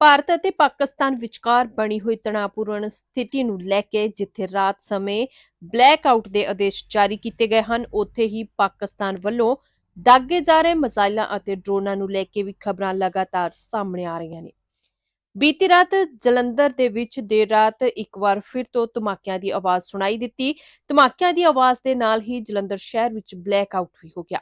ਭਾਰਤ ਅਤੇ ਪਾਕਿਸਤਾਨ ਵਿਚਕਾਰ ਬਣੀ ਹੋਈ ਤਣਾਅਪੂਰਨ ਸਥਿਤੀ ਨੂੰ ਲੈ ਕੇ ਜਿੱਥੇ ਰਾਤ ਸਮੇਂ ਬਲੈਕਆਊਟ ਦੇ ਆਦੇਸ਼ ਜਾਰੀ ਕੀਤੇ ਗਏ ਹਨ, ਉੱਥੇ ਹੀ ਪਾਕਿਸਤਾਨ ਵੱਲੋਂ ਦਾਗੇ ਜਾ ਰਹੇ ਮਿਜ਼ਾਈਲਾਂ ਅਤੇ ਡਰੋਨਾਂ ਨੂੰ ਲੈ ਕੇ ਵੀ ਖਬਰਾਂ ਲਗਾਤਾਰ ਸਾਹਮਣੇ ਆ ਰਹੀਆਂ ਨੇ। ਬੀਤੀ ਰਾਤ ਜਲੰਧਰ ਦੇ ਵਿੱਚ ਦੇਰ ਰਾਤ ਇੱਕ ਵਾਰ ਫਿਰ ਤੋਂ ਧਮਾਕਿਆਂ ਦੀ ਆਵਾਜ਼ ਸੁਣਾਈ ਦਿੱਤੀ। ਧਮਾਕਿਆਂ ਦੀ ਆਵਾਜ਼ ਦੇ ਨਾਲ ਹੀ ਜਲੰਧਰ ਸ਼ਹਿਰ ਵਿੱਚ ਬਲੈਕਆਊਟ ਵੀ ਹੋ ਗਿਆ।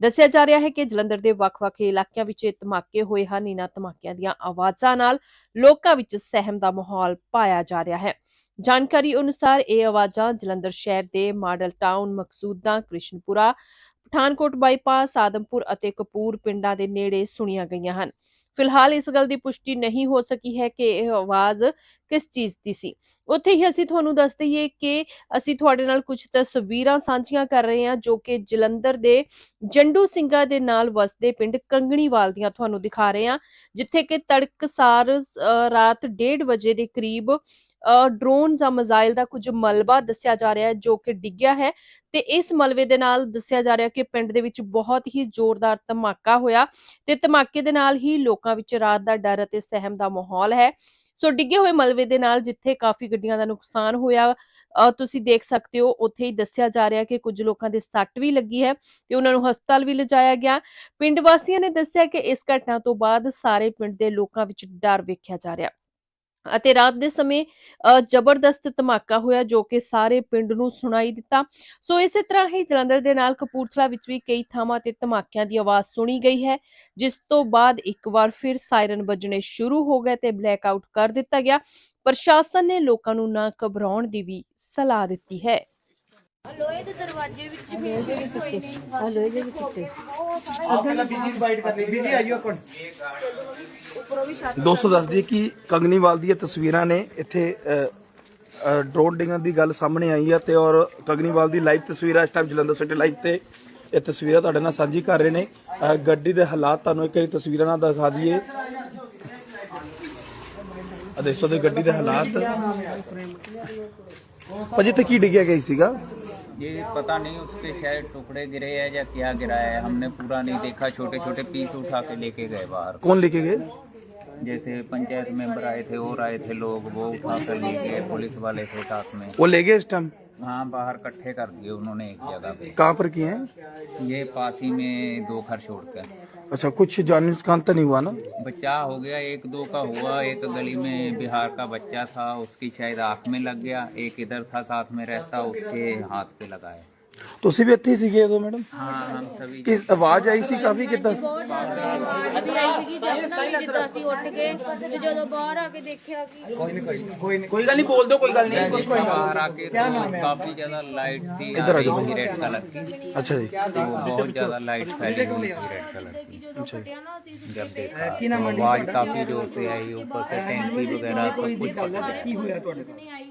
ਦੱਸਿਆ ਜਾ ਰਿਹਾ ਹੈ ਕਿ ਜਲੰਧਰ ਦੇ ਵੱਖ-ਵੱਖ ਇਲਾਕਿਆਂ ਵਿੱਚ ਇਹ ਧਮਾਕੇ ਹੋਏ ਹਨ। ਇਹਨਾਂ ਧਮਾਕਿਆਂ ਦੀਆਂ ਆਵਾਜ਼ਾਂ ਨਾਲ ਲੋਕਾਂ ਵਿੱਚ ਸਹਿਮ ਦਾ ਮਾਹੌਲ ਪਾਇਆ ਜਾ ਰਿਹਾ ਹੈ। ਜਾਣਕਾਰੀ ਅਨੁਸਾਰ ਇਹ ਆਵਾਜ਼ਾਂ ਜਲੰਧਰ ਸ਼ਹਿਰ ਦੇ Model Town, Maqsudan, Krishanpura, Pathankot bypass, Adampur ਅਤੇ ਕਪੂਰ ਪਿੰਡਾਂ ਦੇ ਨੇੜੇ ਸੁਣੀਆਂ ਗਈਆਂ ਹਨ। ਫਿਲਹਾਲ ਇਸ ਗੱਲ ਦੀ ਪੁਸ਼ਟੀ ਨਹੀਂ ਹੋ ਸਕੀ ਹੈ ਕਿ ਇਹ ਆਵਾਜ਼ ਕਿਸ ਚੀਜ਼ ਦੀ ਸੀ। ਉੱਥੇ ਹੀ ਅਸੀਂ ਤੁਹਾਨੂੰ ਦੱਸ ਦਈਏ ਕਿ ਅਸੀਂ ਤੁਹਾਡੇ ਨਾਲ ਕੁਝ ਤਸਵੀਰਾਂ ਸਾਂਝੀਆਂ ਕਰ ਰਹੇ ਹਾਂ ਜੋ ਕਿ ਜਲੰਧਰ ਦੇ ਜੰਡੂ ਸਿੰਘਾਂ ਦੇ ਨਾਲ ਵਸਦੇ ਪਿੰਡ ਕੰਗਣੀਵਾਲ ਦੀਆਂ ਤੁਹਾਨੂੰ ਦਿਖਾ ਰਹੇ ਹਾਂ ਜਿੱਥੇ ਕਿ ਤੜਕਸਾਰ ਅ, ਰਾਤ 1:30 ਵਜੇ ਦੇ ਕਰੀਬ ਅ, ਡਰੋਨ ਜਾਂ ਮਿਜ਼ਾਈਲ ਦਾ ਕੁਝ ਮਲਬਾ ਦੱਸਿਆ ਜਾ ਰਿਹਾ ਹੈ ਜੋ ਕਿ ਡਿੱਗਿਆ ਹੈ ਤੇ ਇਸ ਮਲਬੇ ਦੇ ਨਾਲ ਦੱਸਿਆ ਜਾ ਰਿਹਾ ਕਿ ਪਿੰਡ ਦੇ ਵਿੱਚ ਬਹੁਤ ਹੀ ਜ਼ੋਰਦਾਰ ਧਮਾਕਾ ਹੋਇਆ ਤੇ ਧਮਾਕੇ ਦੇ ਨਾਲ ਹੀ ਲੋਕਾਂ ਵਿੱਚ ਰਾਤ ਦਾ ਡਰ ਅਤੇ ਸਹਿਮ ਦਾ ਮਾਹੌਲ ਹੈ। ਸੋ ਡਿੱਗੇ ਹੋਏ ਮਲਬੇ ਦੇ ਨਾਲ ਜਿੱਥੇ ਕਾਫੀ ਗੱਡੀਆਂ ਦਾ ਨੁਕਸਾਨ ਹੋਇਆ ਅ, ਤੁਸੀਂ ਦੇਖ ਸਕਦੇ ਹੋ ਉੱਥੇ ਹੀ ਦੱਸਿਆ ਜਾ ਰਿਹਾ ਕਿ ਕੁਝ ਲੋਕਾਂ ਦੇ ਸੱਟ ਵੀ ਲੱਗੀ ਹੈ ਤੇ ਉਹਨਾਂ ਨੂੰ ਹਸਪਤਾਲ ਵੀ ਲਿਜਾਇਆ ਗਿਆ। ਪਿੰਡ ਵਾਸੀਆਂ ਨੇ ਦੱਸਿਆ ਕਿ ਇਸ ਘਟਨਾ ਤੋਂ ਬਾਅਦ ਸਾਰੇ ਪਿੰਡ ਦੇ ਲੋਕਾਂ ਵਿੱਚ ਡਰ ਵੇਖਿਆ ਜਾ ਰਿਹਾ। ਅਤੇ ਰਾਤ ਦੇ ਸਮੇਂ ਜ਼ਬਰਦਸਤ ਧਮਾਕਾ ਹੋਇਆ ਜੋ ਕਿ ਸਾਰੇ ਪਿੰਡ ਨੂੰ ਸੁਣਾਈ ਦਿੱਤਾ। ਸੋ ਇਸੇ ਤਰ੍ਹਾਂ ਹੀ ਜਲੰਧਰ ਦੇ ਨਾਲ ਕਪੂਰਥਲਾ ਵਿੱਚ ਵੀ ਕਈ ਥਾਵਾਂ ਤੇ ਧਮਾਕਿਆਂ ਦੀ ਆਵਾਜ਼ ਸੁਣੀ ਗਈ ਹੈ, ਜਿਸ ਤੋਂ ਬਾਅਦ ਇੱਕ ਵਾਰ ਫਿਰ ਸਾਇਰਨ ਵੱਜਣੇ ਸ਼ੁਰੂ ਹੋ ਗਏ ਤੇ ਬਲੈਕ ਆਊਟ ਕਰ ਦਿੱਤਾ ਗਿਆ। ਪ੍ਰਸ਼ਾਸਨ ਨੇ ਲੋਕਾਂ ਨੂੰ ਨਾ ਘਬਰਾਉਣ ਦੀ ਵੀ ਸਲਾਹ ਦਿੱਤੀ ਹੈ। ਲੋਹੇ ਦੇ ਦਰਵਾਜ਼ੇ ਵਿੱਚ ਵੀ ਕੋਈ ਨਹੀਂ ਆ ਲੋਹੇ ਦੇ ਵਿੱਚ ਉੱਤੇ ਪਹਿਲਾਂ ਬੀਜੀ ਬਾਈਟ ਕਰ ਲਈ। ਬੀਜੀ ਆਈਓ ਕੋਣ ਦੋਸਤੋ ਦੱਸ ਦਈਏ ਕਿ ਕੰਗਨੀਵਾਲ ਦੀਆਂ ਤਸਵੀਰਾਂ ਨੇ ਇੱਥੇ ਡਰੋਨ ਡਿੰਗਣ ਦੀ ਗੱਲ ਸਾਹਮਣੇ ਆਈ ਹੈ ਤੇ ਔਰ ਕੰਗਨੀਵਾਲ ਦੀ ਲਾਈਵ ਤਸਵੀਰਾਂ ਇਸ ਟਾਈਮ ਜਲੰਧਰ ਸਿਟੀ ਲਾਈਵ ਤੇ ਇਹ ਤਸਵੀਰਾਂ ਤੁਹਾਡੇ ਨਾਲ ਸਾਂਝੀ ਕਰ ਰਹੇ ਨੇ। ਗੱਡੀ ਦੇ ਹਾਲਾਤ ਤੁਹਾਨੂੰ ਇੱਕ ਵਾਰੀ ਤਸਵੀਰਾਂ ਨਾਲ ਦਿਖਾ ਦਈਏ। ਆ ਦੇਖੋ ਦੇ ਗੱਡੀ ਦੇ ਹਾਲਾਤ। ਭਾਜੀ ਤੇ ਕੀ ਡਿੱਗਿਆ ਗਈ ਸੀਗਾ? ये पता नहीं उसके शायद टुकड़े गिरे है या क्या गिरा है हमने पूरा नहीं देखा छोटे छोटे पीस उठा के लेके गए बाहर। कौन लेके गए? जैसे पंचायत मेंबर आए थे और आए थे लोग वो उठा कर ले गए पुलिस वाले थे साथ में। वो ले गए इस टाइम हाँ बाहर कट्ठे कर दिए उन्होंने एक जगह पे। कहाँ पर किए हैं? ये पासी में दो घर छोड़ कर अच्छा कुछ जान नुकसान तो नहीं हुआ ना? बच्चा हो गया, एक दो का हुआ, एक गली में बिहार का बच्चा था, उसकी शायद आँख में लग गया, एक इधर था साथ में रहता, उसके हाथ पे लगा है। ਤੁਸੀਂ ਵੀ ਇੱਥੇ ਹੀ ਸੀਗੇ ਉਦੋਂ ਮੈਡਮ हाँ हम सभी ਕਿ ਆਵਾਜ਼ ਆਈ ਸੀ ਕਾਫੀ ਕਿੱਦਾਂ ਬਹੁਤ ਜ਼ਿਆਦਾ ਆਵਾਜ਼ ਵੀ ਆਈ ਸੀਗੀ ਜਦ ਹੀ ਜਿੱਦਾਂ ਅਸੀਂ ਉੱਠ ਗਏ ਤੇ ਜਦੋਂ ਬਾਹਰ ਆ ਕੇ ਦੇਖਿਆ ਕਿ बाहर आके तो काफी ज्यादा लाइट सी आ रही थी रेड कलर की ਅੱਛਾ ਜੀ तो बहुत ज्यादा लाइट फैली हुई थी रेड कलर की ਜਦੋਂ ਫਟਿਆ ना ਅਸੀਂ जब देखा तो आवाज काफी जोर से आई ऊपर से टैंकी वगैरह सब कुछ फट गया ਨਹੀਂ ਆਈ ਸਾਰਾ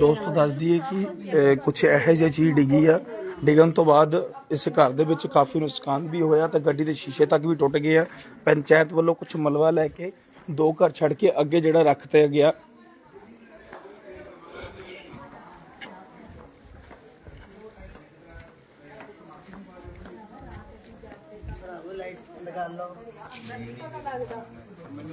ਦੋਸਤ ਦੱਸ ਦਈਏ ਕਿ ਕੁਝ ਇਹੋ ਜਿਹੀ ਚੀਜ਼ ਡਿੱਗੀ ਆ। ਡਿੱਗਣ ਤੋਂ ਬਾਅਦ ਇਸ ਘਰ ਦੇ ਵਿੱਚ ਕਾਫੀ ਨੁਕਸਾਨ ਵੀ ਹੋਇਆ ਤੇ ਗੱਡੀ ਦੇ ਸ਼ੀਸ਼ੇ ਤੱਕ ਵੀ ਟੁੱਟ ਗਏ ਆ। ਪੰਚਾਇਤ ਵੱਲੋਂ ਕੁਝ ਮਲਵਾ ਲੈ ਕੇ ਦੋ ਘਰ ਛੱਡ ਕੇ ਅੱਗੇ ਜਿਹੜਾ ਰੱਖਤੇ ਗਿਆ।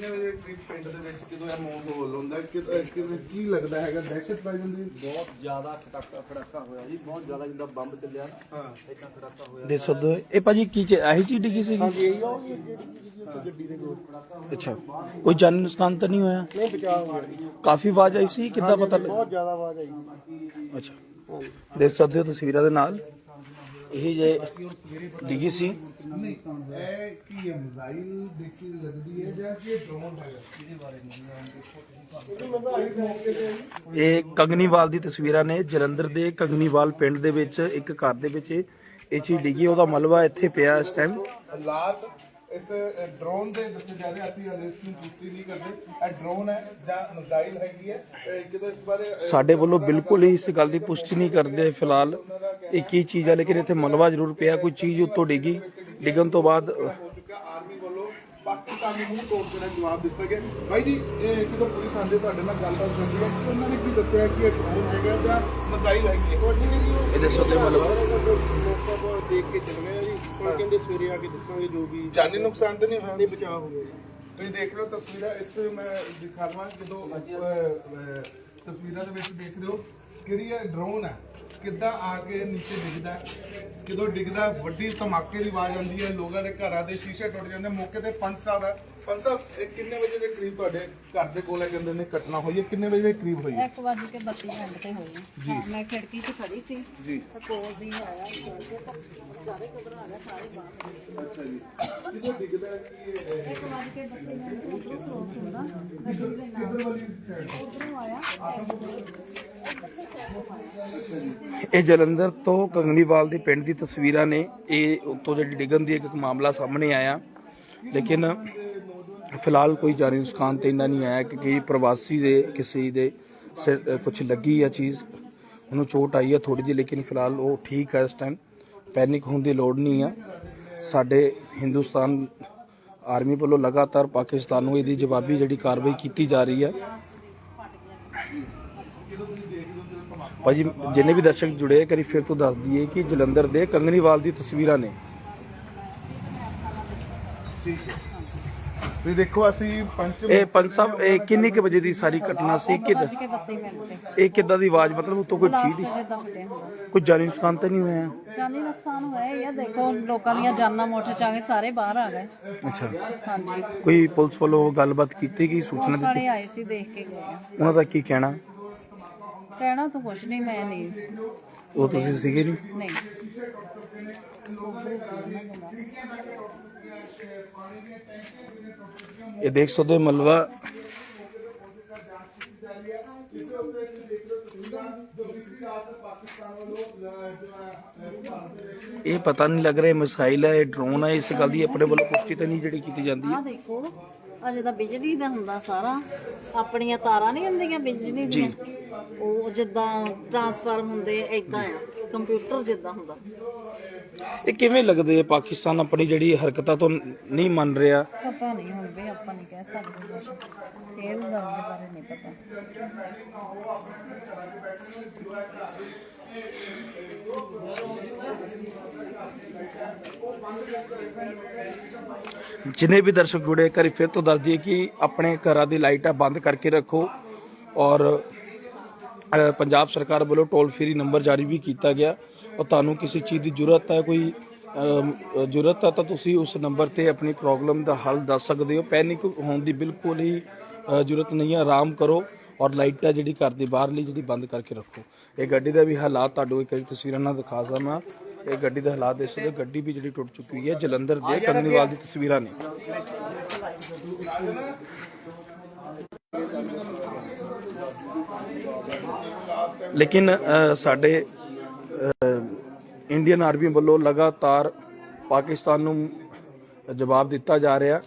ਕਿੰਨੇ ਵਜੇ ਕਰੀਬ ਪਿੰਡ ਦੇ ਵਿੱਚ ਜਦੋਂ ਇਹ ਮਾਹੌਲ ਹੁੰਦਾ ਕਿ ਕਿ- ਕੀ ਲੱਗਦਾ ਹੈਗਾ? ਦਹਿਸ਼ਤ ਪੈ ਜਾਂਦੀ ਬਹੁਤ ਜ਼ਿਆਦਾ ਖੜਾਕਾ ਖੜਾਕਾ ਹੋਇਆ ਜੀ। ਬਹੁਤ ਜ਼ਿਆਦਾ ਜਿੱਦਾਂ ਬੰਬ ਚੱਲਿਆ ਨਾ ਹਾਂ। ਇਦਾਂ ਖੜਾਕਾ ਹੋਇਆ। ਦੇ ਸਕਦੇ ਹੋ। ਇਹ ਭਾਜੀ ਕੀ ਚ ਇਹੀ ਚੀਜ਼ ਡਿੱਗੀ ਸੀਗੀ ਅੱਛਾ। ਕੋਈ ਜਾਨੀ ਨੁਕਸਾਨ ਤਾਂ ਨਹੀਂ ਹੋਇਆ? ਨਹੀਂ ਬਚਾਅ ਹੋ ਗਿਆ ਕਾਫੀ ਆਵਾਜ਼ ਆਈ ਸੀ? ਕਿੱਦਾਂ ਪਤਾ ਲੱਗਾ? ਬਹੁਤ ਜ਼ਿਆਦਾ ਆਵਾਜ਼ ਆਈ। ਅੱਛਾ। ਦੇਖ ਸਕਦੇ ਹੋ ਤਸਵੀਰਾਂ ਦੇ ਨਾਲ। ਇਹ ਜੇ ਡਿੱਗੀ ਸੀ। ਇਹ ਕੀ ਹੈ ਮਿਜ਼ਾਈਲ ਦੇਖੀ ਲੱਗਦੀ ਹੈ ਜਾਂ ਕਿ ਡਰੋਨ ਹੈਗਾ ਇਹਦੇ ਬਾਰੇ ਇਹ ਕੰਗਨੀਵਾਲ ਦੀ ਤਸਵੀਰਾਂ ਨੇ। ਜਲੰਧਰ ਦੇ ਕੰਗਨੀਵਾਲ ਪਿੰਡ ਦੇ ਵਿੱਚ ਇੱਕ ਘਰ ਦੇ ਵਿੱਚ ਇਹ ਚੀਜ਼ ਡਿੱਗੀ ਉਹਦਾ ਮਲਬਾ ਇੱਥੇ ਪਿਆ ਇਸ ਟਾਈਮ ਹਾਲਾਤ ਇਸ ਡਰੋਨ ਦੇ ਦੱਸੇ ਜਾ ਰਹੇ ਅਸੀਂ ਹਾਲੇ ਇਸ ਨੂੰ ਪੁਸ਼ਟੀ ਨਹੀਂ ਕਰਦੇ। ਇਹ ਡਰੋਨ ਹੈ ਜਾਂ ਮਿਜ਼ਾਈਲ ਹੈਗੀ ਹੈ। ਕਿਤੇ ਇਸ ਬਾਰੇ ਸਾਡੇ ਵੱਲੋਂ ਬਿਲਕੁਲ ਹੀ ਇਸ ਗੱਲ ਦੀ ਪੁਸ਼ਟੀ ਨਹੀਂ ਕਰਦੇ ਫਿਲਹਾਲ। ਇਹ ਕੀ ਚੀਜ਼ ਹੈ ਲੇਕਿਨ ਇੱਥੇ ਮਲਬਾ ਜ਼ਰੂਰ ਪਿਆ ਕੋਈ ਚੀਜ਼ ਉੱਤੋਂ ਡਿੱਗੀ। ਡਿੱਗਣ ਤੋਂ ਬਾਅਦ ਆਰਮੀ ਵੱਲੋਂ ਪਾਕਿ ਕਿ ਤੁਹਾਨੂੰ ਮੂੰਹ ਤੋੜ ਕੇ ਨਾ ਜਵਾਬ ਦਿੱਤਾ ਗਿਆ। ਭਾਈ ਜੀ ਇਹ ਜਦੋਂ ਪੁਲਿਸ ਆਂਦੇ ਤੁਹਾਡੇ ਨਾਲ ਗੱਲਬਾਤ ਹੁੰਦੀ ਹੈ। ਕਿ ਉਹਨਾਂ ਨੇ ਕੀ ਦੱਸਿਆ ਕਿ ਇਹ ਡਰੋਨ ਹੈਗਾ ਜਾਂ ਮਜ਼ਾਈਲ ਹੈਗੀ ਹੈ? ਇਹ ਦੱਸੋ ਤੇ ਮਤਲਬ ਮੌਕਾ ਬਹੁਤ ਦੇਖ ਕੇ ਚੱਲ ਗਏ ਹੁਣ ਕਹਿੰਦੇ ਸਵੇਰੇ ਆ ਕੇ ਦੱਸਾਂਗੇ ਜੋ ਵੀ ਜਾਨੀ ਨੁਕਸਾਨ ਤਾਂ ਨਹੀਂ ਹੋਇਆ ਨਹੀਂ ਬਚਾਅ ਹੋ ਗਿਆ ਤੁਸੀਂ ਦੇਖ ਰਹੇ ਹੋ ਤਸਵੀਰਾਂ ਇਸ ਮੈਂ ਦਿਖਾਵਾਂ ਜਦੋਂ ਅਹ, ਅਹ, ਤਸਵੀਰਾਂ ਦੇ ਵਿੱਚ ਦੇਖ ਰਹੇ ਹੋ ਕਿਹੜੀ ਹੈ ਡਰੋਨ ਹੈ ਕਿੱਦਾਂ ਆ ਕੇ ਨੀਚੇ ਡਿੱਗਦਾ ਹੈ। ਜਦੋਂ ਡਿੱਗਦਾ ਹੈ, ਵੱਡੀ ਧਮਾਕੇ ਦੀ ਆਵਾਜ਼ ਆਉਂਦੀ ਹੈ ਲੋਕਾਂ ਦੇ ਘਰਾਂ ਦੇ ਸ਼ੀਸ਼ੇ ਟੁੱਟ ਜਾਂਦੇ ਮੌਕੇ ਤੇ ਪੰਜ ਸਾਹਿਬ ਹੈ ਪੰਜ ਸਾਹਿਬ ਇਹ ਕਿੰਨੇ ਵਜੇ ਦੇ ਕਰੀਬ ਤੁਹਾਡੇ ਘਰ ਦੇ ਕੋਲ ਹੈ? ਕਹਿੰਦੇ ਨੇ ਘਟਨਾ ਹੋਈ ਹੈ। ਕਿੰਨੇ ਵਜੇ ਦੇ ਕਰੀਬ ਹੋਈ ਹੈ? ਇੱਕ ਵੱਜ ਕੇ 32 ਮਿੰਟ ਤੇ ਹੋਈ ਹਾਂ। ਮੈਂ ਖਿੜਕੀ 'ਚ ਖੜੀ ਸੀ। ਜੀ। ਤੇ ਕੋਲ ਦੀ ਆਇਆ ਕੋਲ ਦੇ ਤਾਂ ਸਾਰੇ ਘਬਰਾ ਗਏ ਸਾਰੇ ਬਾਹਰ ਅੱਛਾ ਜੀ। ਜਦੋਂ ਡਿੱਗਦਾ ਹੈ ਕਿ ਇਹ ਇੱਕ ਵੱਜ ਕੇ 32 ਮਿੰਟ ਤੋਂ ਉਧਰੋਂ ਕ੍ਰੋਸ ਹੁੰਦਾ। ਗੱਡੀ ਦੇ ਨਾਲ। ਕਿੱਧਰ ਵਾਲੀ ਸਾਈਡ ਉਧਰੋਂ ਆਇਆ। ਇਹ ਜਲੰਧਰ ਤੋਂ ਕੰਗਨੀਵਾਲ ਦੇ ਪਿੰਡ ਦੀ ਤਸਵੀਰਾਂ ਨੇ। ਇਹ ਉੱਤੋਂ ਜਿਹੜੀ ਡਿੱਗਣ ਦੀ ਇੱਕ ਮਾਮਲਾ ਸਾਹਮਣੇ ਆਇਆ। ਲੇਕਿਨ ਫਿਲਹਾਲ ਕੋਈ ਜਾਨੀ ਨੁਕਸਾਨ ਤੇ ਇੰਨਾ ਨਹੀਂ ਆਇਆ ਕਿ ਪ੍ਰਵਾਸੀ ਦੇ, ਕਿਸੇ ਦੇ ਸਿਰ ਕੁਝ ਲੱਗੀ ਆ ਚੀਜ਼, ਉਹਨੂੰ ਚੋਟ ਆਈ ਹੈ ਥੋੜੀ ਜਿਹੀ, ਲੇਕਿਨ ਫਿਲਹਾਲ ਉਹ ਠੀਕ ਹੈ ਇਸ ਟਾਈਮ ਪੈਨਿਕ ਹੋਣ ਦੀ ਲੋੜ ਨਹੀਂ ਆ। ਸਾਡੇ ਹਿੰਦੁਸਤਾਨ ਆਰਮੀ ਵੱਲੋਂ ਲਗਾਤਾਰ ਪਾਕਿਸਤਾਨ ਨੂੰ ਇਹਦੀ ਜਵਾਬੀ ਜਿਹੜੀ ਕਾਰਵਾਈ ਕੀਤੀ ਜਾ ਰਹੀ ਹੈ ਭਾਜੀ, ਜਿੰਨੇ ਵੀ ਦਰਸ਼ਕ ਜੁੜੇ ਕਰੀ ਫਿਰ ਤੋਂ ਦੱਸ ਦਈਏ ਕਿ ਜਲੰਧਰ ਦੇ ਕੰਗਨੀਵਾਲ ਦੀ ਤਸਵੀਰਾਂ ਨੇ। ਤੁਸੀਂ ਦੇਖੋ ਅਸੀਂ ਪੰਚ ਇਹ ਪੰਜ ਸਾਹਿਬ ਇਹ ਕਿੰਨੇ ਕੁ ਵਜੇ ਦੀ ਸਾਰੀ ਘਟਨਾ ਸੀ? ਕਿ ਵੱਜ ਕੇ 32 ਮਿੰਟ ਤੇ। ਇਹ ਕਿੱਦਾਂ ਦੀ ਆਵਾਜ਼? ਮਤਲਬ ਉਤੋਂ ਕੋਈ ਚੀਜ਼ ਲਾਸਟ ਦੀ ਜਿੱਦਾਂ ਹੁੰਦਾ ਕੋਈ ਜਾਨੀ ਨੁਕਸਾਨ ਤਾਂ ਨਹੀਂ ਹੋਇਆ? ਜਾਨੀ ਨੁਕਸਾਨ ਹੋਇਆ ਇਹ ਆ। ਦੇਖੋ ਲੋਕਾਂ ਦੀਆਂ ਜਾਨਾਂ ਮੋਟਰ ਚ ਆ ਗਏ ਸਾਰੇ ਬਾਹਰ ਆ ਗਏ। ਅੱਛਾ। ਹਾਂਜੀ। ਕੋਈ ਪੁਲਿਸ ਵੱਲੋਂ ਗੱਲਬਾਤ ਕੀਤੀ ਗਈ ਸੂਚਨਾ ਪੁਲਿਸ ਦਿੱਤੀ? ਵਾਲੇ ਆਏ ਸੀ ਦੇਖ ਕੇ ਗਏ ਆ। ਉਹਨਾਂ ਦਾ ਕੀ ਕਹਿਣਾ? ਕਹਿਣਾ ਤਾਂ ਕੁਛ ਨਹੀਂ ਮੈਂ ਨਹੀਂ। ਉਹ ਤੁਸੀਂ ਸੀਗੇ ਨਹੀਂ? ਨਹੀਂ। ਇਹ ਦੇਖ ਸਕਦੇ ਹੋ ਮਲਵਾ ਇਹ ਪਤਾ ਨਹੀਂ ਲੱਗ ਰਿਹਾ ਮਿਸਾਈਲ ਹੈ ਡਰੋਨ ਹੈ ਇਸ ਗੱਲ ਦੀ ਆਪਣੇ ਵੱਲੋਂ ਪੁਸ਼ਟੀ ਤਾਂ ਨਹੀਂ ਜਿਹੜੀ ਕੀਤੀ ਜਾਂਦੀ ਆ ਦੇਖੋ ਅਜੇ ਤਾਂ ਬਿਜਲੀ ਦਾ ਹੁੰਦਾ ਸਾਰਾ ਆਪਣੀਆਂ ਤਾਰਾਂ ਨਹੀਂ ਹੁੰਦੀਆਂ ਬਿਜਲੀ ਦੀਆਂ ਉਹ ਜਿੱਦਾਂ ਟਰਾਂਸਫਾਰਮ ਹੁੰਦੇ ਏਦਾਂ ਆ ਕੰਪਿਊਟਰ ਜਿੱਦਾਂ ਹੁੰਦਾ ਇਹ ਕਿਵੇਂ ਲੱਗਦੇ ਆ ਪਾਕਿਸਤਾਨ ਆਪਣੀ ਜਿਹੜੀ ਹਰਕਤਾਂ ਤੋਂ ਨਹੀਂ ਮੰਨ ਰਿਹਾ? ਪਤਾ ਨਹੀਂ ਹੁਣ ਵੀ ਆਪਾਂ ਨਹੀਂ ਕਹਿ ਸਕਦੇ ਕੁਛ। ਇਹ ਗੱਲ ਦੇ ਬਾਰੇ ਨਹੀਂ ਪਤਾ। ਜਿੰਨੇ ਵੀ ਦਰਸ਼ਕ ਜੁੜੇ ਕਰੀ ਫਿਰ ਤੋਂ ਦੱਸ ਦਈਏ ਕਿ ਆਪਣੇ ਘਰਾਂ ਦੀ ਲਾਈਟਾਂ ਬੰਦ ਕਰਕੇ ਰੱਖੋ ਔਰ ਪੰਜਾਬ ਸਰਕਾਰ ਵੱਲੋਂ ਟੋਲ ਫ੍ਰੀ ਨੰਬਰ ਜਾਰੀ ਵੀ ਕੀਤਾ ਗਿਆ। ਔਰ ਤੁਹਾਨੂੰ ਕਿਸੇ ਚੀਜ਼ ਦੀ ਜ਼ਰੂਰਤ ਹੈ, ਕੋਈ ਜ਼ਰੂਰਤ ਹੈ ਤਾਂ ਤੁਸੀਂ ਉਸ ਨੰਬਰ ਤੇ ਆਪਣੀ ਪ੍ਰੋਬਲਮ ਦਾ ਹੱਲ ਦੱਸ ਸਕਦੇ ਹੋ। ਪੈਨਿਕ ਹੋਣ ਦੀ ਬਿਲਕੁਲ ਹੀ ਜ਼ਰੂਰਤ ਨਹੀਂ ਹੈ। ਆਰਾਮ ਕਰੋ ਔਰ ਲਾਈਟਾਂ ਜਿਹੜੀ ਘਰ ਦੇ ਬਾਹਰਲੀ ਜਿਹੜੀ ਬੰਦ ਕਰਕੇ ਰੱਖੋ। ਇਹ ਗੱਡੀ ਦਾ ਵੀ ਹਾਲਾਤ ਤੁਹਾਨੂੰ ਇੱਕ ਤਸਵੀਰਾਂ ਨਾਲ ਦਿਖਾ ਦਵਾਂ। ਇਹ ਗੱਡੀ ਦੇ ਹਾਲਾਤ ਦੇਖ ਸਕਦੇ ਹੋ। ਗੱਡੀ ਵੀ ਜਿਹੜੀ ਟੁੱਟ ਚੁੱਕੀ ਹੈ। ਜਲੰਧਰ ਦੇ ਕੰਗਨੀਵਾਲ ਦੀ ਤਸਵੀਰਾਂ ਨੇ। ਲੇਕਿਨ ਸਾਡੇ ਇੰਡੀਅਨ ਆਰਮੀ ਵੱਲੋਂ ਲਗਾਤਾਰ ਪਾਕਿਸਤਾਨ ਨੂੰ ਜਵਾਬ ਦਿੱਤਾ ਜਾ ਰਿਹਾ।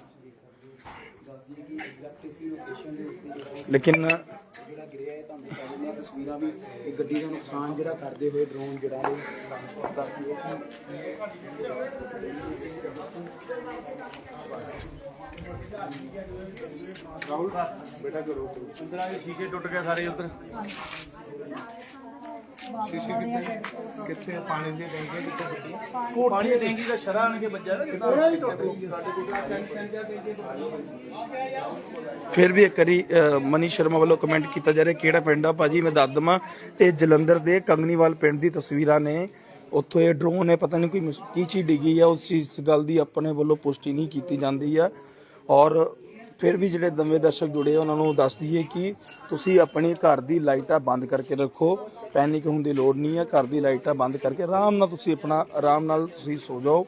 ਲੇਕਿਨ ਤਸਵੀਰਾਂ ਵੀ ਇਹ ਗੱਡੀ ਦਾ ਨੁਕਸਾਨ ਜਿਹੜਾ ਕਰਦੇ ਹੋਏ ਡਰੋਨ ਜਿਹੜਾ ਇਹ ਕਰਕੇ ਰਾਹੁਲ ਬੇਟਾ ਕਰੋ। ਅੰਦਰ ਆ ਕੇ ਸ਼ੀਸ਼ੇ ਟੁੱਟ ਗਏ ਸਾਰੇ ਉਧਰ। ਸ਼ੀਸ਼ੇ ਕਿੱਥੇ ਕਿੱਥੇ ਪਾਣੀ ਦੀ ਟੈਂਕੀ ਕਿੱਥੇ ਫੁੱਟੀ ਪਾਣੀ ਦੀ ਟੈਂਕੀ ਦਾ ਸ਼ਰਾ ਆਣ ਕੇ ਵੱਜਾ ਨਾ ਕਿੱਦਾਂ ਸਾਡੇ ਕੋਲ ਫਿਰ ਵੀ ਇੱਕ ਵਾਰੀ ਅ, ਮਨੀ ਸ਼ਰਮਾ ਵੱਲੋਂ ਕਮੈਂਟ ਕੀਤਾ ਜਾ ਰਿਹਾ ਕਿਹੜਾ ਪਿੰਡ ਆ? ਭਾਜੀ ਮੈਂ ਦੱਸ ਦਵਾਂ ਇਹ ਜਲੰਧਰ ਦੇ ਕੰਗਨੀਵਾਲ ਪਿੰਡ ਦੀ ਤਸਵੀਰਾਂ ਨੇ। ਉੱਥੋਂ ਇਹ ਡਰੋਨ ਹੈ ਪਤਾ ਨਹੀਂ ਕੋਈ ਮਿਸ- ਕੀ ਚੀਜ਼ ਡਿੱਗੀ ਆ ਉਸ ਚੀਜ਼ ਗੱਲ ਦੀ ਆਪਣੇ ਵੱਲੋਂ ਪੁਸ਼ਟੀ ਨਹੀਂ ਕੀਤੀ ਜਾਂਦੀ ਆ। ਔਰ ਫਿਰ ਵੀ ਜਿਹੜੇ ਦਮੇ ਦਰਸ਼ਕ ਜੁੜੇ ਆ, ਉਹਨਾਂ ਨੂੰ ਦੱਸ ਦਈਏ ਕਿ ਤੁਸੀਂ ਆਪਣੀ ਘਰ ਦੀ ਲਾਈਟਾਂ ਬੰਦ ਕਰਕੇ ਰੱਖੋ। ਪੈਨਿਕ ਹੋਣ ਦੀ ਲੋੜ ਨਹੀਂ ਹੈ। ਘਰ ਦੀ ਲਾਈਟਾਂ ਬੰਦ ਕਰਕੇ ਆਰਾਮ ਨਾਲ ਤੁਸੀਂ ਆਪਣਾ, ਆਰਾਮ ਨਾਲ ਤੁਸੀਂ ਸੋ ਜਾਓ।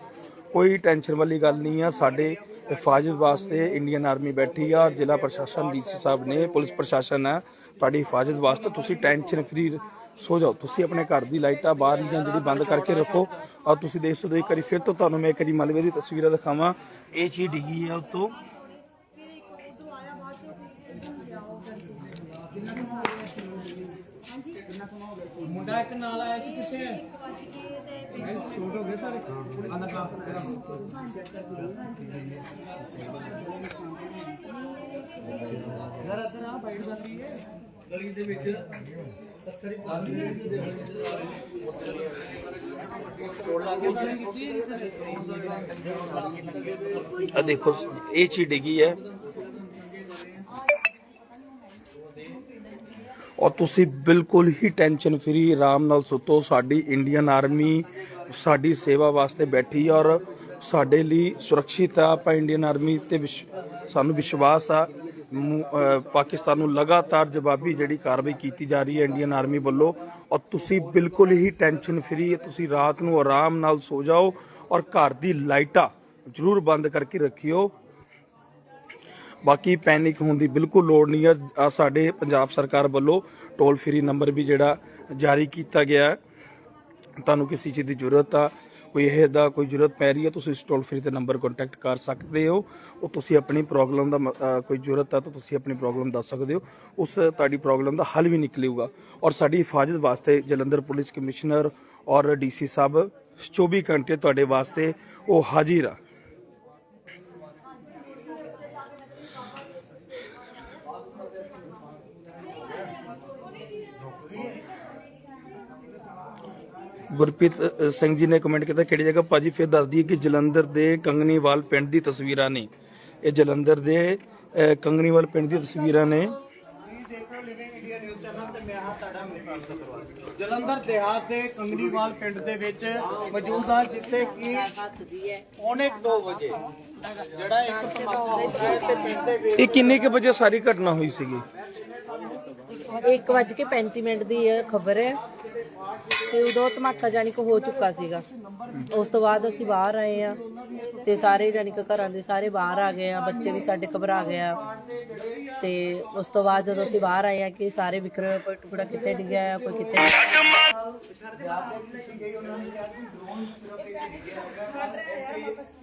ਕੋਈ ਟੈਨਸ਼ਨ ਵਾਲੀ ਗੱਲ ਨਹੀਂ ਆ ਸਾਡੇ ਹਿਫਾਜ਼ਤ ਵਾਸਤੇ ਇੰਡੀਅਨ ਆਰਮੀ ਬੈਠੀ ਆ। ਜ਼ਿਲ੍ਹਾ ਪ੍ਰਸ਼ਾਸਨ, ਡੀਸੀ ਸਾਹਿਬ ਨੇ, ਪੁਲਿਸ ਪ੍ਰਸ਼ਾਸਨ ਹੈ। ਤੁਹਾਡੀ ਹਿਫਾਜ਼ਤ ਵਾਸਤੇ ਤੁਸੀਂ ਟੈਨਸ਼ਨ ਫਰੀ ਸੋ ਜਾਓ। ਤੁਸੀਂ ਆਪਣੇ ਘਰ ਦੀ ਲਾਈਟਾਂ ਬਾਹਰਲੀਆਂ ਜਿਹੜੀ ਬੰਦ ਕਰਕੇ ਰੱਖੋ। ਔਰ ਤੁਸੀਂ ਦੇਖ ਸਕਦੇ ਹੋ, ਇੱਕ ਵਾਰੀ ਫਿਰ ਤੋਂ ਤੁਹਾਨੂੰ ਮੈਂ ਇੱਕ ਵਾਰੀ ਮਲਬੇ ਦੀ ਤਸਵੀਰਾਂ ਦਿਖਾਵਾਂ। ਇਹ ਚੀਜ਼ ਡਿੱਗੀ ਹੈ ਉੱਤੋਂ। ਮੁੰਡਾ ਇੱਕ ਨਾਲ ਆਇਆ ਸੀ ਕਿੱਥੇ ਹੈ ਛੋਟ ਹੋ ਗਏ ਸਾਰੇ? ਆਂਦਾ ਕਾ ਯਾਰ ਇੱਧਰ ਆ ਬਾਈਟ ਚੱਲ ਰਹੀ ਹੈ। ਗਲੀ ਦੇ ਵਿੱਚ ਪੱਥਰ ਆ ਦੇਖੋ ਇਹ ਚੀਜ਼ ਡਿੱਗੀ ਹੈ। ਔਰ ਤੁਸੀਂ ਬਿਲਕੁਲ ਹੀ ਟੈਨਸ਼ਨ ਫਰੀ ਆਰਾਮ ਨਾਲ ਸੁੱਤੋ। ਸਾਡੀ ਇੰਡੀਅਨ ਆਰਮੀ ਸਾਡੀ ਸੇਵਾ ਵਾਸਤੇ ਬੈਠੀ ਔਰ ਸਾਡੇ ਲਈ ਸੁਰੱਖਿਅਤ ਆ ਆਪਾਂ ਇੰਡੀਅਨ ਆਰਮੀ ਤੇ ਵਿਸ਼- ਸਾਨੂੰ ਵਿਸ਼ਵਾਸ ਆ। ਪਾਕਿਸਤਾਨ ਨੂੰ ਲਗਾਤਾਰ ਜਵਾਬੀ ਜਿਹੜੀ ਕਾਰਵਾਈ ਕੀਤੀ ਜਾ ਰਹੀ ਹੈ ਇੰਡੀਅਨ ਆਰਮੀ ਵੱਲੋਂ। ਔਰ ਤੁਸੀਂ ਬਿਲਕੁਲ ਹੀ ਟੈਨਸ਼ਨ ਫਰੀ ਤੁਸੀਂ ਰਾਤ ਨੂੰ ਆਰਾਮ ਨਾਲ ਸੋ ਜਾਓ ਔਰ ਘਰ ਦੀ ਲਾਈਟਾਂ ਜ਼ਰੂਰ ਬੰਦ ਕਰਕੇ ਰੱਖਿਓ। ਬਾਕੀ ਪੈਨਿਕ ਹੋਣ ਦੀ ਬਿਲਕੁਲ ਲੋੜ ਨਹੀਂ ਹੈ ਸਾਡੇ ਪੰਜਾਬ ਸਰਕਾਰ ਵੱਲੋਂ ਟੋਲ ਫ੍ਰੀ ਨੰਬਰ ਵੀ ਜਿਹੜਾ ਜਾਰੀ ਕੀਤਾ ਗਿਆ ਹੈ। ਤੁਹਾਨੂੰ ਕਿਸੇ ਚੀਜ਼ ਦੀ ਜ਼ਰੂਰਤ ਆ, ਕੋਈ ਇਹ ਦਾ ਕੋਈ ਜ਼ਰੂਰਤ ਪੈ ਰਹੀ ਹੈ ਤੁਸੀਂ ਇਸ ਟੋਲ ਫ੍ਰੀ ਤੇ ਨੰਬਰ ਕੰਟੈਕਟ ਕਰ ਸਕਦੇ ਹੋ। ਉਹ ਤੁਸੀਂ ਆਪਣੀ ਪ੍ਰੋਬਲਮ ਦਾ ਕੋਈ ਜ਼ਰੂਰਤ ਆ ਤਾਂ ਤੁਸੀਂ ਆਪਣੀ ਪ੍ਰੋਬਲਮ ਦੱਸ ਸਕਦੇ ਹੋ। ਉਸ ਤੁਹਾਡੀ ਪ੍ਰੋਬਲਮ ਦਾ ਹੱਲ ਵੀ ਨਿਕਲੇਗਾ। ਔਰ ਸਾਡੀ ਹਿਫਾਜ਼ਤ ਵਾਸਤੇ ਜਲੰਧਰ ਪੁਲਿਸ ਕਮਿਸ਼ਨਰ ਔਰ ਡੀਸੀ ਸਾਹਿਬ 24 ਘੰਟੇ ਤੁਹਾਡੇ ਵਾਸਤੇ ਉਹ ਹਾਜ਼ਰ ਆ। ਗੁਰਪ੍ਰੀਤ ਸਿੰਘ ਜੀ ਨੇ ਕਮੈਂਟ ਕੀਤਾ ਕਿਹੜੀ ਜਗ੍ਹਾ ਭਾਜੀ ਫਿਰ ਦੱਸ ਦਈਏ ਕਿ ਜਲੰਧਰ ਦੇ ਕੰਗਨੀਵਾਲ ਪਿੰਡ ਦੀ ਤਸਵੀਰਾਂ ਨੇ। ਇਹ ਜਲੰਧਰ ਦੇ ਅ, ਕੰਗਨੀਵਾਲ ਪਿੰਡ ਦੀ ਤਸਵੀਰਾਂ ਨੇ। ਜਲੰਧਰ ਦੇਹਾਤ ਦੇ ਕੰਗਣੀਵਾਲ ਪਿੰਡ ਦੇ ਵਿੱਚ ਮੌਜੂਦ ਆ ਜਿੱਥੇ ਕਿ ਪੌਣੇ 2 ਵਜੇ ਜਿਹੜਾ ਇੱਕ ਧਮਾਕਾ ਹੋਇਆ ਹੈ ਤੇ ਪਿੰਡ ਦੇ ਵਿੱਚ ਇਹ ਕਿੰਨੇ ਕੁ ਵਜੇ ਸਾਰੀ ਘਟਨਾ ਹੋਈ ਸੀਗੀ? 1:35 ਮਿੰਟ ਦੀ ਇਹ ਖਬਰ ਹੈ। ਤੇ ਉਦੋਂ ਧਮਾਕਾ ਜਾਨੀ ਕੋ ਹੋ ਚੁੱਕਾ ਸੀਗਾ। ਉਸ ਤੋਂ ਬਾਅਦ ਅਸੀਂ ਬਾਹਰ ਆਏ ਆ ਤੇ ਸਾਰੇ ਜਾਨੀ ਕਿ ਘਰਾਂ ਦੇ ਸਾਰੇ ਬਾਹਰ ਆ ਗਏ ਆ ਬੱਚੇ ਵੀ ਸਾਡੇ ਘਬਰਾ ਗਏ ਆ। ਤੇ ਉਸ ਤੋਂ ਬਾਅਦ ਜਦੋਂ ਅਸੀਂ ਬਾਹਰ ਆਏ ਆ ਕਿ ਸਾਰੇ ਵਿਖਰੇ ਕੋਈ ਟੁਕੜਾ ਕਿੱਥੇ ਡਿੱਗਿਆ ਆ, ਕੋਈ ਕਿੱਥੇ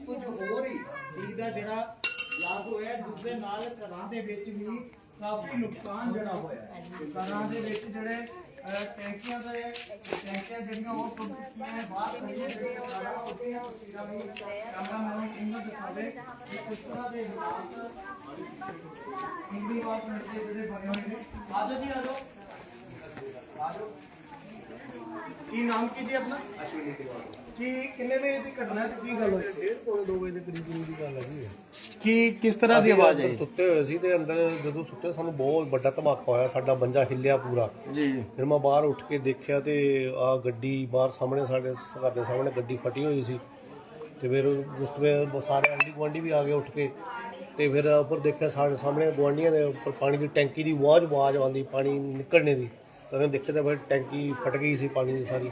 ਕੁਝ ਹੋਰ ਹੀ ਚੀਜ਼ ਜਿਹੜਾ ਯਾਦ ਹੋਇਆ ਜਿਸ ਨਾਲ ਘਰਾਂ ਦੇ ਵਿੱਚ ਵੀ ਕਾਫੀ ਨੁਕਸਾਨ ਜਿਹੜਾ ਹੋਇਆ ਹੈ। ਘਰਾਂ ਦੇ ਵਿੱਚ ਜਿਹੜੇ ਅਹ, ਟੈਂਕੀਆਂ ਦੇ ਟੈਂਕੀਆਂ ਜਿਹੜੀਆਂ ਉਹ ਟੁੱਟ ਚੁੱਕੀਆਂ ਨੇ ਬਾਹਰ ਖੜੀਆਂ ਜਿਹੜੀਆਂ ਘਰਾਂ ਉੱਠੀਆਂ ਉਹ ਚੀਜ਼ਾਂ ਵੀ ਕੈਮਰਾ ਮੈਨੂੰ ਇਹਨਾਂ ਦਿਖਾਵੇ ਕਿ ਕਿਸ ਤਰ੍ਹਾਂ ਦੇ ਹਾਲਾਤ ਹਿੰਦੀ ਵਾਰ ਪਿੰਡ ਦੇ ਜਿਹੜੇ ਬਣੇ ਹੋਏ ਨੇ। ਆਜੋ ਜੀ ਆਜੋ ਆਜੋ ਕੀ ਨਾਮ ਕੀ ਜੀ ਆਪਣਾ? ਅਸ਼ਵਨੀ ਤਿਵਾੜੀ। ਕੀ ਕਿੰਨੇ ਵਜੇ ਦੀ ਘਟਨਾ ਤੇ ਕੀ ਗੱਲ ਹੋਈ ਸੀ? ਕੋਈ 2 ਵਜੇ ਦੇ ਕਰੀਬ ਦੀ ਗੱਲ ਹੈਗੀ ਹੈ। ਕੀ ਕਿਸ ਤਰ੍ਹਾਂ ਦੀ ਆਵਾਜ਼ ਆਈ? ਸੁੱਤੇ ਹੋਏ ਸੀ ਤੇ ਅੰਦਰ ਜਦੋਂ ਸੁੱਤੇ ਸਾਨੂੰ ਬਹੁਤ ਵੱਡਾ ਧਮਾਕਾ ਹੋਇਆ ਸਾਡਾ ਬੰਜਾ ਹਿੱਲਿਆ ਪੂਰਾ। ਜੀ ਫਿਰ ਮੈਂ ਬਾਹਰ ਉੱਠ ਕੇ ਦੇਖਿਆ ਤੇ ਆ ਗੱਡੀ ਬਾਹਰ ਸਾਹਮਣੇ ਸਾਡੇ ਘਰ ਦੇ ਸਾਹਮਣੇ ਗੱਡੀ ਫਟੀ ਹੋਈ ਸੀ। ਤੇ ਫਿਰ ਉਸ ਤੋਂ ਬਾਅਦ ਸਾਰੇ ਆਂਢੀ ਗੁਆਂਢੀ ਵੀ ਆ ਗਏ ਉੱਠ ਕੇ। ਤੇ ਫਿਰ ਉੱਪਰ ਦੇਖਿਆ ਸਾਡੇ ਸਾਹਮਣੇ ਗੁਆਂਢੀਆਂ ਦੇ ਉੱਪਰ ਪਾਣੀ ਦੀ ਟੈਂਕੀ ਦੀ ਆਵਾਜ਼ ਆਵਾਜ਼ ਆਉਂਦੀ ਪਾਣੀ ਨਿਕਲਣੇ ਦੀ। ਤਾਂ ਮੈਂ ਦੇਖਿਆ ਤਾਂ ਫਿਰ ਟੈਂਕੀ ਫਟ ਗਈ ਸੀ ਪਾਣੀ ਦੀ ਸਾਰੀ।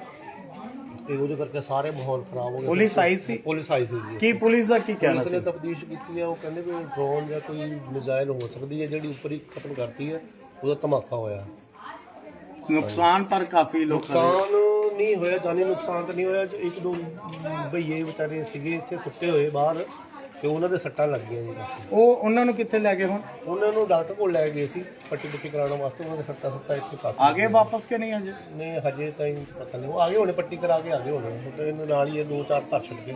ਤੇ ਉਹਦੇ ਕਰਕੇ ਸਾਰੇ ਮਾਹੌਲ ਖਰਾਬ ਹੋ ਗਿਆ ਪੁਲਿਸ ਆਈ ਸੀ? ਪੁਲਿਸ ਆਈ ਸੀ ਜੀ। ਕੀ ਪੁਲਿਸ ਦਾ ਕੀ ਕਹਿਣਾ ਪੁਲਿਸ ਨੇ ਸੀ? ਤਫਤੀਸ਼ ਕੀਤੀ ਹੈ ਉਹ ਕਹਿੰਦੇ ਵੀ ਡਰੋਨ ਜਾਂ ਕੋਈ ਮਿਜ਼ਾਈਲ ਹੋ ਸਕਦੀ ਹੈ ਜਿਹੜੀ ਉੱਪਰ ਹੀ ਖਤਮ ਕਰਤੀ ਹੈ ਉਹਦਾ ਧਮਾਕਾ ਹੋਇਆ। ਨੁਕਸਾਨ ਪਰ ਕਾਫੀ ਲੋਕਾਂ ਦਾ ਨੁਕਸਾਨ ਨਹੀਂ ਹੋਇਆ ਜਾਨੀ ਨੁਕਸਾਨ ਤਾਂ ਨਹੀਂ ਹੋਇਆ ਇੱਕ ਦੋ ਭਈਏ ਵਿਚਾਰੇ ਸੀਗੇ ਇੱਥੇ ਸੁੱਤੇ ਹੋਏ ਬਾਹਰ। ਤੇ ਉਹਨਾਂ ਦੇ ਸੱਟਾਂ ਲੱਗ ਗਈਆਂ ਜੀ ਕਾਫੀ। ਉਹ ਉਹਨਾਂ ਨੂੰ ਕਿੱਥੇ ਲੈ ਗਏ ਹੁਣ? ਉਹਨਾਂ ਨੂੰ ਡਾਕਟਰ ਕੋਲ ਲੈ ਗਏ ਸੀ ਪੱਟੀ ਪੁੱਟੀ ਕਰਾਉਣ ਵਾਸਤੇ ਉਹਨਾਂ ਦੇ ਸੱਟਾਂ ਸੱਟਾਂ ਇੱਥੇ ਕਾਫੀ ਆਗੇ ਵਾਪਸ ਕੇ ਨਹੀਂ ਹਜੇ? ਨਹੀਂ ਹਜੇ ਤਾਂ ਪਤਾ ਨਹੀਂ। ਉਹ ਆਗੇ ਹੋਣੇ ਪੱਟੀ ਕਰਾ ਕੇ ਆਗੇ ਹੋਣੇ। ਉਹ ਤਾਂ ਇਹਨੂੰ ਨਾਲ ਹੀ ਇਹ ਦੋ ਚਾਰ ਘਰ ਛੱਡ ਕੇ।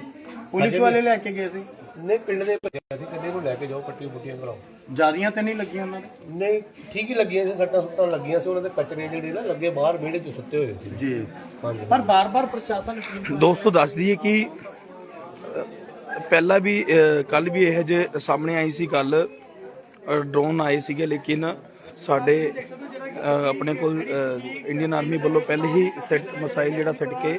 ਪੁਲਿਸ ਵਾਲੇ ਲੈ ਕੇ ਗਏ ਸੀ? ਨਹੀਂ ਪਿੰਡ ਦੇ ਭੱਜਿਆ ਸੀ ਕਹਿੰਦੇ ਇਹਨੂੰ ਲੈ ਕੇ ਜਾਓ ਪੱਟੀ ਪੁੱਟੀਆਂ ਕਰਾਓ। ਜਿਆਦੀਆਂ ਤੇ ਨਹੀਂ ਲੱਗੀਆਂ ਉਹਨਾਂ ਦੇ? ਨਹੀਂ ਠੀਕ ਹੀ ਲੱਗੀਆਂ ਸੀ ਸੱਟਾਂ ਸੁੱਟਾਂ ਲੱਗੀਆਂ ਸੀ ਉਹਨਾਂ ਦੇ ਕਚਰੇ ਜਿਹੜੇ ਨਾ ਲੱਗੇ ਬਾਹਰ ਵਿਹੜੇ 'ਚ ਸੁੱਤੇ ਹੋਏ ਸੀ। ਜੀ। ਹਾਂਜੀ। ਪਰ ਬਾਰ-ਬਾਰ ਪ੍ਰਸ਼ਾਸਨ ਦੋਸਤੋ ਦੱਸ ਦਈਏ ਕਿ ਅ, ਪਹਿਲਾਂ ਵੀ ਕੱਲ ਵੀ ਇਹ ਜੇ ਸਾਹਮਣੇ ਆਈ ਸੀ ਕੱਲ ਡਰੋਨ ਆਏ ਸੀਗੇ, ਲੇਕਿਨ ਸਾਡੇ ਆਪਣੇ ਕੋਲ ਇੰਡੀਅਨ ਆਰਮੀ ਵੱਲੋਂ ਪਹਿਲੇ ਹੀ ਸੈਟ ਮਿਸਾਈਲ ਜਿਹੜਾ ਸੱਟ ਕੇ,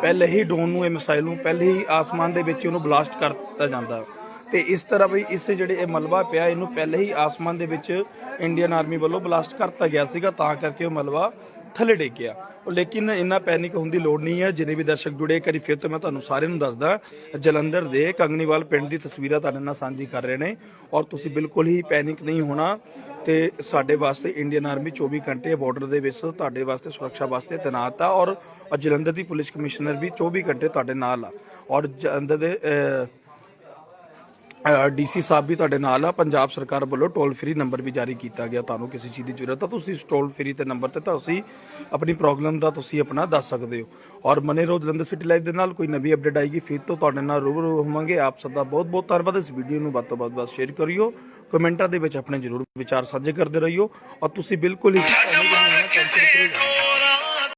ਪਹਿਲੇ ਹੀ ਡਰੋਨ ਨੂੰ ਇਹ ਮਿਸਾਈਲ ਨੂੰ ਪਹਿਲੇ ਹੀ ਆਸਮਾਨ ਦੇ ਵਿੱਚ ਉਹਨੂੰ ਬਲਾਸਟ ਕਰ ਦਿੱਤਾ ਜਾਂਦਾ। ਤੇ ਇਸ ਤਰ੍ਹਾਂ ਵੀ ਇਸ ਜਿਹੜੇ ਇਹ ਮਲਬਾ ਪਿਆ, ਇਹਨੂੰ ਪਹਿਲੇ ਹੀ ਆਸਮਾਨ ਦੇ ਵਿੱਚ ਇੰਡੀਅਨ ਆਰਮੀ ਵੱਲੋਂ ਬਲਾਸਟ ਕਰਤਾ ਗਿਆ ਸੀਗਾ, ਤਾਂ ਕਰਕੇ ਉਹ ਮਲਬਾ ਥੱਲੇ ਡਿੱਗ ਗਿਆ। ਲੇਕਿਨ ਇੰਨਾ ਪੈਨਿਕ ਹੋਣ ਦੀ ਲੋੜ ਨਹੀਂ ਹੈ। ਜਿੰਨੇ ਵੀ ਦਰਸ਼ਕ ਜੁੜੇ ਕਰੀ ਫਿਰ ਤੋਂ ਮੈਂ ਤੁਹਾਨੂੰ ਸਾਰਿਆਂ ਨੂੰ ਦੱਸਦਾ, ਜਲੰਧਰ ਦੇ ਕੰਗਨੀਵਾਲ ਪਿੰਡ ਦੀ ਤਸਵੀਰਾਂ ਤੁਹਾਡੇ ਨਾਲ ਸਾਂਝੀ ਕਰ ਰਹੇ ਨੇ। ਔਰ ਤੁਸੀਂ ਬਿਲਕੁਲ ਹੀ ਪੈਨਿਕ ਨਹੀਂ ਹੋਣਾ ਤੇ ਸਾਡੇ ਵਾਸਤੇ ਇੰਡੀਅਨ ਆਰਮੀ 24 ਘੰਟੇ ਬਾਰਡਰ ਦੇ ਵਿੱਚ ਤੁਹਾਡੇ ਵਾਸਤੇ ਸੁਰੱਖਿਆ ਵਾਸਤੇ ਤੈਨਾਤ ਆ। ਔਰ ਜਲੰਧਰ ਦੀ ਪੁਲਿਸ ਕਮਿਸ਼ਨਰ ਵੀ 24 ਘੰਟੇ ਤੁਹਾਡੇ ਨਾਲ ਆ। ਔਰ ਜਲੰਧਰ ਦੇ ਡੀਸੀ ਸਾਹਿਬ ਵੀ ਤੁਹਾਡੇ ਨਾਲ ਆ। ਪੰਜਾਬ ਸਰਕਾਰ ਵੱਲੋਂ ਟੋਲ ਫ੍ਰੀ ਨੰਬਰ ਵੀ ਜਾਰੀ ਕੀਤਾ ਗਿਆ। ਤੁਹਾਨੂੰ ਕਿਸੇ ਚੀਜ਼ ਦੀ ਜ਼ਰੂਰਤ ਆ ਤੁਸੀਂ ਇਸ ਟੋਲ ਫ੍ਰੀ ਤੇ ਨੰਬਰ ਤੇ ਤੁਸੀਂ ਆਪਣੀ ਪ੍ਰੋਬਲਮ ਦਾ ਤੁਸੀਂ ਆਪਣਾ ਦੱਸ ਸਕਦੇ ਹੋ। ਔਰ ਮਨੇ ਰੋਜ਼ ਜਲੰਧਰ ਸਿਟੀ ਲਾਈਵ ਦੇ ਨਾਲ ਕੋਈ ਨਵੀਂ ਅਪਡੇਟ ਆਏਗੀ ਫਿਰ ਤੋਂ ਤੁਹਾਡੇ ਨਾਲ ਰੂਬਰੂ ਹੋਵਾਂਗੇ। ਆਪ ਸਭ ਦਾ ਬਹੁਤ ਬਹੁਤ ਧੰਨਵਾਦ। ਇਸ ਵੀਡੀਓ ਨੂੰ ਵੱਧ ਤੋਂ ਵੱਧ ਵੱਧ ਸ਼ੇਅਰ ਕਰਿਓ। ਕਮੈਂਟਾਂ ਦੇ ਵਿੱਚ ਆਪਣੇ ਜ਼ਰੂਰ ਵਿਚਾਰ ਸਾਂਝੇ ਕਰਦੇ ਰਹੀਓ। ਔਰ ਤੁਸੀਂ ਬਿਲਕੁਲ ਹੀ।